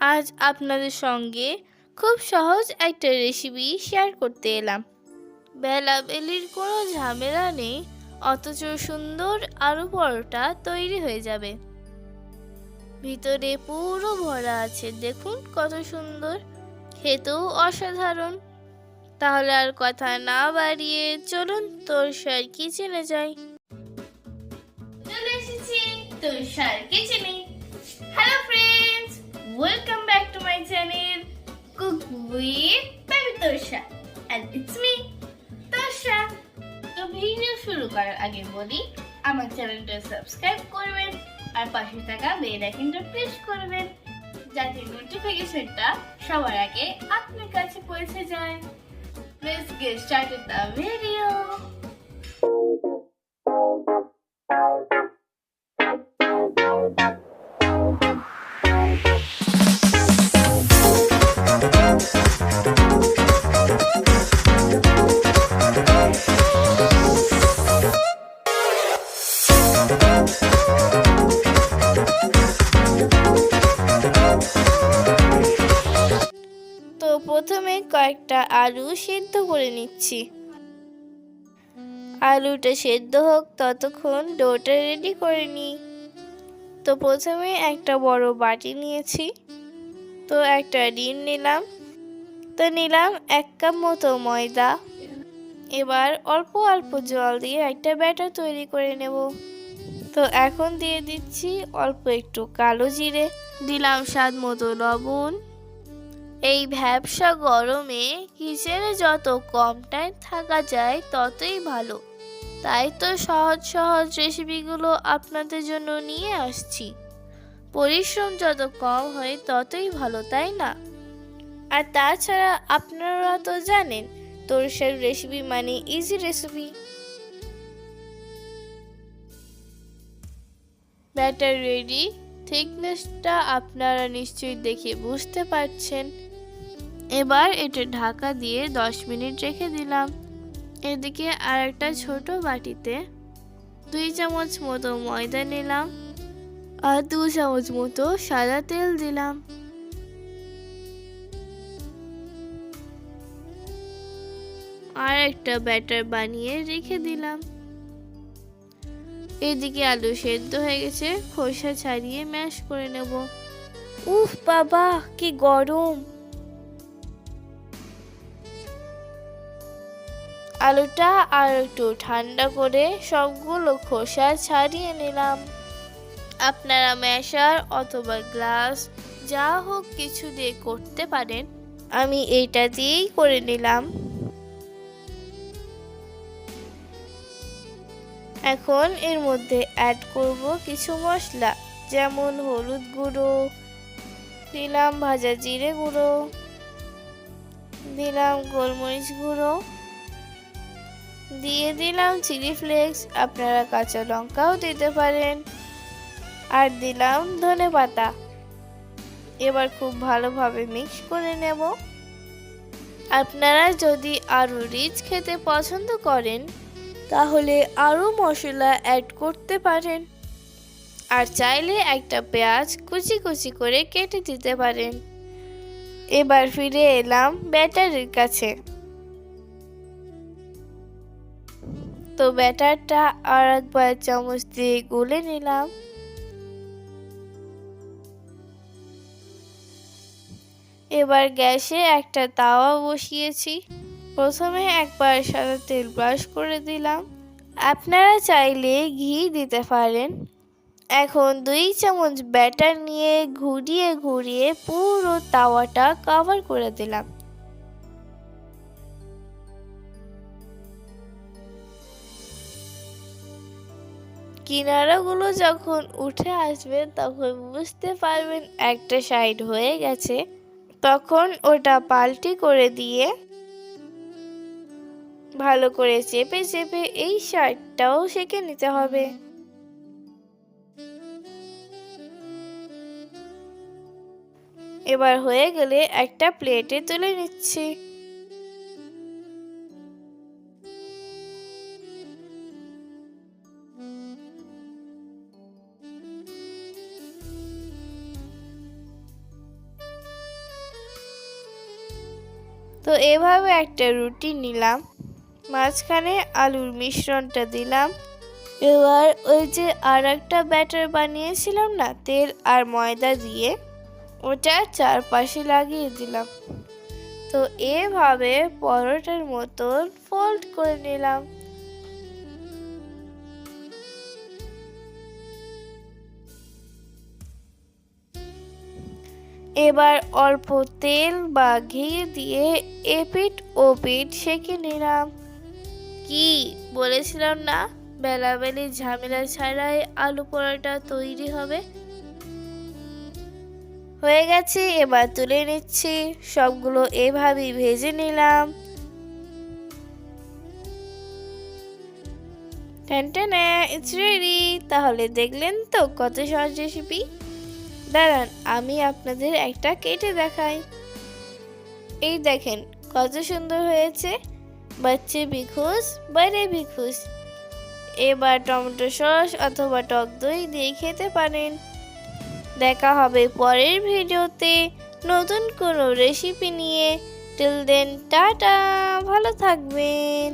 আজ আপনাদের সঙ্গে খুব সহজ একটা রেসিপি শেয়ার করতে এলাম। বেলা বেলির কোনো ঝামেলা নেই, অথচ সুন্দর আলু পরোটা তৈরি হয়ে যাবে। ভিতরে পুরো ভরা আছে, দেখুন কত সুন্দর, খেতেও অসাধারণ। তাহলে আর কথা না বাড়িয়ে চলুন তোরসার কিচেনে যাই। চলে এসেছি তোরসার কিচেনে hello friends welcome back to my channel cook with baby Torsa and it's me Torsa তো ভিডিও শুরু করার আগে বলি, আমার চ্যানেলটা সাবস্ক্রাইব করবেন, আর পাশে থাকা বেল আইকনটা প্রেস করবেন, যাতে নোটিফিকেশনটা সবার আগে আপনার কাছে পৌঁছে যায়। Let's get started the video. কয়েকটা আলু সেদ্ধ করে নিচ্ছি। আলুটা সেদ্ধ হোক, ততক্ষণ ডোটা রেডি করে নিই। তো প্রথমে একটা বড় বাটি নিয়েছি। তো একটা ডিম নিলাম। তো নিলাম এক কাপ মতো ময়দা। এবার অল্প অল্প জল দিয়ে একটা ব্যাটার তৈরি করে নেব। তো এখন দিয়ে দিচ্ছি অল্প একটু কালো জিরে। দিলাম স্বাদ মতো লবণ। এই ভ্যাবসা গরমে কিচেনে যত কম টাইম থাকা যায় ততই ভালো। তাই তো সহজ সহজ রেসিপিগুলো আপনাদের জন্য নিয়ে আসছি। পরিশ্রম যত কম হয় ততই ভালো, তাই না? আর তাছাড়া আপনারা তো জানেন, তোরসের রেসিপি মানে ইজি রেসিপি ব্যাটার রেডি থিকনেসটা আপনারা নিশ্চয়ই দেখে বুঝতে পারছেন। এবার এটা ঢাকা দিয়ে 10 মিনিট রেখে দিলাম। এদিকে আর একটা ছোট বাটিতে দুই চামচ মতো ময়দা নিলাম আর দু চামচ মতো সাদা তেল দিলাম। আর একটা ব্যাটার বানিয়ে রেখে দিলাম। এদিকে আলু সেদ্ধ হয়ে গেছে, খোসা ছাড়িয়ে ম্যাশ করে নেব। উফ বাবা, কি গরম! আলুটা আর একটু ঠান্ডা করে সবগুলো খোসা ছাড়িয়ে নিলাম। আপনারা ম্যাশার অথবা গ্লাস যা হোক কিছু দিয়ে করতে পারেন। আমি এইটা দিয়েই করে নিলাম। এখন এর মধ্যে অ্যাড করব কিছু মশলা, যেমন হলুদ গুঁড়ো, দিলাম ভাজা জিরে গুঁড়ো, দিলাম গোলমরিচ গুঁড়ো দিয়ে দিলাম চিলি ফ্লেক্স, আপনারা কাঁচা লঙ্কাও দিতে পারেন। আর দিলাম ধনে পাতা। এবার খুব ভালোভাবে মিক্স করে নেব। আপনারা যদি আরও রিচ খেতে পছন্দ করেন, তাহলে আরও মশলা অ্যাড করতে পারেন। আর চাইলে একটা পেঁয়াজ কুচি কুচি করে কেটে দিতে পারেন। এবার ফিরে এলাম ব্যাটারির কাছে। তো ব্যাটারটা আর একবার চামচ দিয়ে গুলে নিলাম। এবার গ্যাসে একটা তাওয়া বসিয়েছি। প্রথমে একবার সাদা তেল ব্রাশ করে দিলাম। আপনারা চাইলে ঘি দিতে পারেন। এখন দুই চামচ ব্যাটার নিয়ে ঘুরিয়ে ঘুরিয়ে পুরো তাওয়াটা কভার করে দিলাম। কিনারাগুলো যখন উঠে আসবে, তখন বুঝতে পারবেন একটা সাইড হয়ে গেছে। তখন ওটা পাল্টি করে দিয়ে ভালো করে চেপে চেপে এই শার্টটাও সেঁকে নিতে হবে। এবার হয়ে গেলে একটা প্লেটে তুলে নিচ্ছি। তো এভাবে একটা রুটি নিলাম, মাঝখানে আলুর মিশ্রণটা দিলাম। এবার ওই যে আর একটা ব্যাটার বানিয়েছিলাম না, তেল আর ময়দা দিয়ে, ওটা চারপাশে লাগিয়ে দিলাম। তো এভাবে পরোটার মতন ফোল্ড করে নিলাম। এবার অল্প তেল বা ঘি দিয়ে এপিট পিঠ সেঁকে নিলাম। কি? বলেছিলাম না? বেলাবেলি ঝামেলা ছাড়াই আলু পরোটা তৈরি হবে। হয়ে গেছে, এবার তুলে নিচ্ছি। সবগুলো এভাবেই ভেজে নিলাম। টেনটেনে ইটস রেডি তাহলে দেখলেন তো কত সহজ রেসিপি দাঁড়ান, আমি আপনাদের একটা কেটে দেখাই। এই দেখেন, কত সুন্দর হয়েছে। বাচ্চে ভি খুশ বড়ে ভি খুশ এবার টমেটো সস অথবা টক দই দিয়ে খেতে পারেন। দেখা হবে পরের ভিডিওতে নতুন কোনো রেসিপি নিয়ে। টিল দেন টাটা, ভালো থাকবেন।